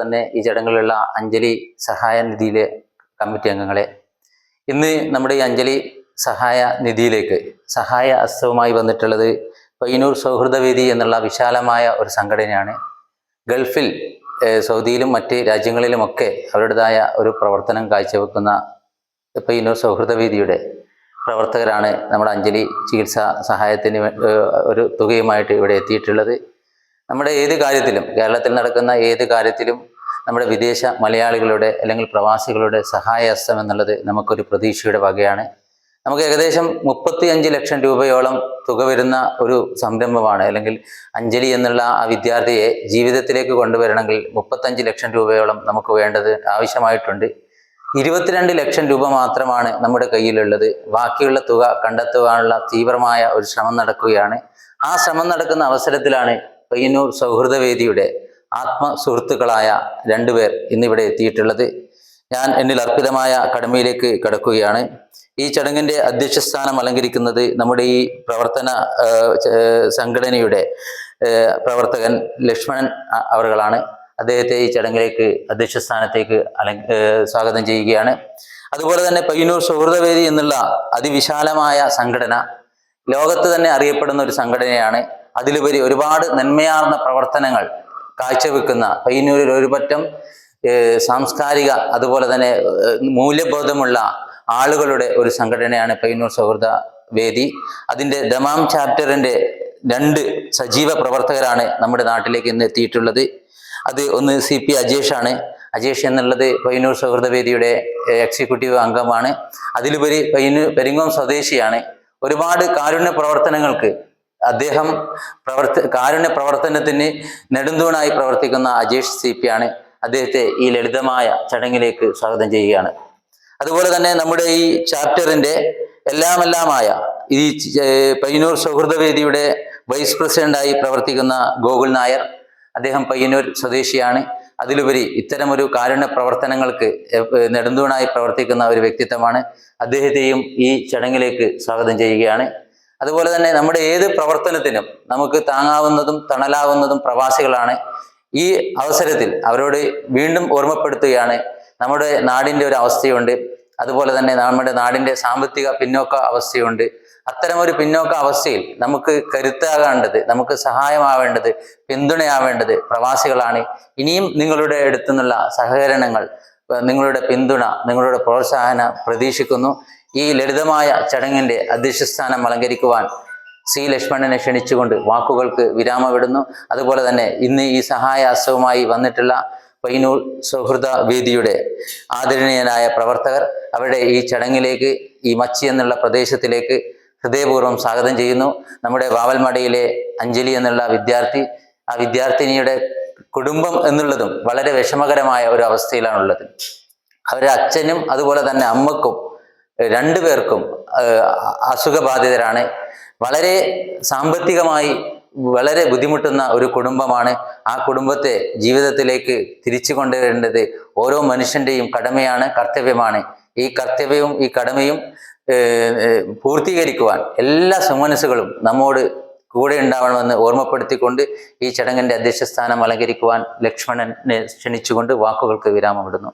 തന്നെ ഈ ചടങ്ങിലുള്ള അഞ്ജലി സഹായ നിധിയിലെ കമ്മിറ്റി അംഗങ്ങളെ ഇന്ന് നമ്മുടെ ഈ അഞ്ജലി സഹായ നിധിയിലേക്ക് സഹായ അസ്തവുമായി വന്നിട്ടുള്ളത് പയ്യന്നൂർ സൗഹൃദവേദി എന്നുള്ള വിശാലമായ ഒരു സംഘടനയാണ്. ഗൾഫിൽ സൗദിയിലും മറ്റ് രാജ്യങ്ങളിലുമൊക്കെ അവരുടേതായ ഒരു പ്രവർത്തനം കാഴ്ചവെക്കുന്ന പയ്യന്നൂർ സൗഹൃദവേദിയുടെ പ്രവർത്തകരാണ് നമ്മുടെ അഞ്ജലി ചികിത്സാ സഹായത്തിന് ഒരു തുകയുമായിട്ട് ഇവിടെ എത്തിയിട്ടുള്ളത്. നമ്മുടെ ഏത് കാര്യത്തിലും കേരളത്തിൽ നടക്കുന്ന ഏത് കാര്യത്തിലും നമ്മുടെ വിദേശ മലയാളികളുടെ അല്ലെങ്കിൽ പ്രവാസികളുടെ സഹായഹസ്തം എന്നുള്ളത് നമുക്കൊരു പ്രതീക്ഷയുടെ വകയാണ്. നമുക്ക് ഏകദേശം മുപ്പത്തി അഞ്ച് ലക്ഷം രൂപയോളം തുക വരുന്ന ഒരു സംരംഭമാണ്. അല്ലെങ്കിൽ അഞ്ജലി എന്നുള്ള ആ വിദ്യാർത്ഥിയെ ജീവിതത്തിലേക്ക് കൊണ്ടുവരണമെങ്കിൽ മുപ്പത്തഞ്ച് ലക്ഷം രൂപയോളം നമുക്ക് വേണ്ടത് ആവശ്യമായിട്ടുണ്ട്. ഇരുപത്തിരണ്ട് ലക്ഷം രൂപ മാത്രമാണ് നമ്മുടെ കയ്യിലുള്ളത്. ബാക്കിയുള്ള തുക കണ്ടെത്തുവാനുള്ള തീവ്രമായ ഒരു ശ്രമം നടക്കുകയാണ്. ആ ശ്രമം നടക്കുന്ന അവസരത്തിലാണ് പയ്യന്നൂർ സൗഹൃദവേദിയുടെ ആത്മ സുഹൃത്തുക്കളായ രണ്ടുപേർ ഇന്നിവിടെ എത്തിയിട്ടുള്ളത്. ഞാൻ എന്നിൽ അർപ്പിതമായ കടമയിലേക്ക് കടക്കുകയാണ്. ഈ ചടങ്ങിന്റെ അധ്യക്ഷസ്ഥാനം അലങ്കരിക്കുന്നത് നമ്മുടെ ഈ പ്രവർത്തന സംഘടനയുടെ പ്രവർത്തകൻ ലക്ഷ്മണൻ അവറുകളാണ്. അദ്ദേഹത്തെ ഈ ചടങ്ങിലേക്ക് അധ്യക്ഷസ്ഥാനത്തേക്ക് അലങ്ക സ്വാഗതം ചെയ്യുകയാണ്. അതുപോലെ തന്നെ പയ്യന്നൂർ സൗഹൃദവേദി എന്നുള്ള അതിവിശാലമായ സംഘടന ലോകത്ത് തന്നെ അറിയപ്പെടുന്ന ഒരു സംഘടനയാണ് അതിലുപരി ഒരുപാട് നന്മയാർന്ന പ്രവർത്തനങ്ങൾ കാഴ്ചവെക്കുന്ന പയ്യന്നൂരിൽ ഒരുപറ്റം സാംസ്കാരിക അതുപോലെ തന്നെ മൂല്യബോധമുള്ള ആളുകളുടെ ഒരു സംഘടനയാണ് പയ്യന്നൂർ സൗഹൃദ വേദി. അതിന്റെ ദമാം ചാപ്റ്ററിന്റെ രണ്ട് സജീവ പ്രവർത്തകരാണ് നമ്മുടെ നാട്ടിലേക്ക് ഇന്ന് എത്തിയിട്ടുള്ളത്. അത് ഒന്ന് സി പി അജേഷാണ്. അജേഷ് എന്നുള്ളത് പയ്യന്നൂർ സൗഹൃദ വേദിയുടെ എക്സിക്യൂട്ടീവ് അംഗമാണ്. അതിലുപരി പയ്യന്നൂർ പെരിങ്ങോം സ്വദേശിയാണ്. ഒരുപാട് കാരുണ്യ പ്രവർത്തനങ്ങൾക്ക് അദ്ദേഹം പ്രവർത്തി കാരുണ്യ പ്രവർത്തനത്തിന് നെടുന്തൂണായി പ്രവർത്തിക്കുന്ന അജേഷ് സി പി ആണ് അദ്ദേഹത്തെ ഈ ലളിതമായ ചടങ്ങിലേക്ക് സ്വാഗതം ചെയ്യുകയാണ്. അതുപോലെ തന്നെ നമ്മുടെ ഈ ചാപ്റ്ററിന്റെ എല്ലാമെല്ലാമായ ഈ പയ്യന്നൂർ സൗഹൃദവേദിയുടെ വൈസ് പ്രസിഡന്റായി പ്രവർത്തിക്കുന്ന ഗോകുൽ നായർ അദ്ദേഹം പയ്യന്നൂർ സ്വദേശിയാണ്. അതിലുപരി ഇത്തരമൊരു കാരുണ്യ പ്രവർത്തനങ്ങൾക്ക് നെടുന്തൂണായി പ്രവർത്തിക്കുന്ന ഒരു വ്യക്തിത്വമാണ് അദ്ദേഹത്തെയും ഈ ചടങ്ങിലേക്ക് സ്വാഗതം ചെയ്യുകയാണ്. അതുപോലെ തന്നെ നമ്മുടെ ഏത് പ്രവർത്തനത്തിനും നമുക്ക് താങ്ങാവുന്നതും തണലാവുന്നതും പ്രവാസികളാണ്. ഈ അവസരത്തിൽ അവരോട് വീണ്ടും ഓർമ്മപ്പെടുത്തുകയാണ് നമ്മുടെ നാടിന്റെ ഒരു അവസ്ഥയുണ്ട്. അതുപോലെ തന്നെ നമ്മുടെ നാടിന്റെ സാമ്പത്തിക പിന്നോക്ക അവസ്ഥയുണ്ട്. അത്തരമൊരു പിന്നോക്ക അവസ്ഥയിൽ നമുക്ക് കരുത്താകേണ്ടത് നമുക്ക് സഹായമാവേണ്ടത് പിന്തുണയാവേണ്ടത് പ്രവാസികളാണ്. ഇനിയും നിങ്ങളുടെ അടുത്തു നിന്നുള്ള സഹകരണങ്ങൾ നിങ്ങളുടെ പിന്തുണ നിങ്ങളുടെ പ്രോത്സാഹന പ്രതീക്ഷിക്കുന്നു. ഈ ലളിതമായ ചടങ്ങിന്റെ അധ്യക്ഷസ്ഥാനം അലങ്കരിക്കുവാൻ സി ലക്ഷ്മണനെ ക്ഷണിച്ചുകൊണ്ട് വാക്കുകൾക്ക് വിരാമമിടുന്നു. അതുപോലെ തന്നെ ഇന്ന് ഈ സഹായാസവുമായി വന്നിട്ടുള്ള പയ്യന്നൂർ സൗഹൃദ വേദിയുടെ ആദരണീയനായ പ്രവർത്തകർ അവരുടെ ഈ ചടങ്ങിലേക്ക് ഈ മച്ചി എന്നുള്ള പ്രദേശത്തിലേക്ക് ഹൃദയപൂർവം സ്വാഗതം ചെയ്യുന്നു. നമ്മുടെ വാവൽമടയിലെ അഞ്ജലി എന്നുള്ള വിദ്യാർത്ഥി ആ വിദ്യാർത്ഥിനിയുടെ കുടുംബം എന്നുള്ളതും വളരെ വിഷമകരമായ ഒരു അവസ്ഥയിലാണുള്ളത്. അവരുടെ അച്ഛനും അതുപോലെ തന്നെ അമ്മക്കും രണ്ടുപേർക്കും പേർക്കും അസുഖബാധിതരാണ്. വളരെ സാമ്പത്തികമായി വളരെ ബുദ്ധിമുട്ടുന്ന ഒരു കുടുംബമാണ് ആ കുടുംബത്തെ ജീവിതത്തിലേക്ക് തിരിച്ചു കൊണ്ടുവരേണ്ടത് ഓരോ മനുഷ്യന്റെയും കടമയാണ് കർത്തവ്യമാണ്. ഈ കർത്തവ്യവും ഈ കടമയും പൂർത്തീകരിക്കുവാൻ എല്ലാ സുമനസ്സുകളും നമ്മോട് കൂടെ ഉണ്ടാവണമെന്ന് ഓർമ്മപ്പെടുത്തിക്കൊണ്ട് ഈ ചടങ്ങിന്റെ അധ്യക്ഷസ്ഥാനം അലങ്കരിക്കുവാൻ ലക്ഷ്മണനെ ക്ഷണിച്ചുകൊണ്ട് വാക്കുകൾക്ക് വിരാമമിടുന്നു.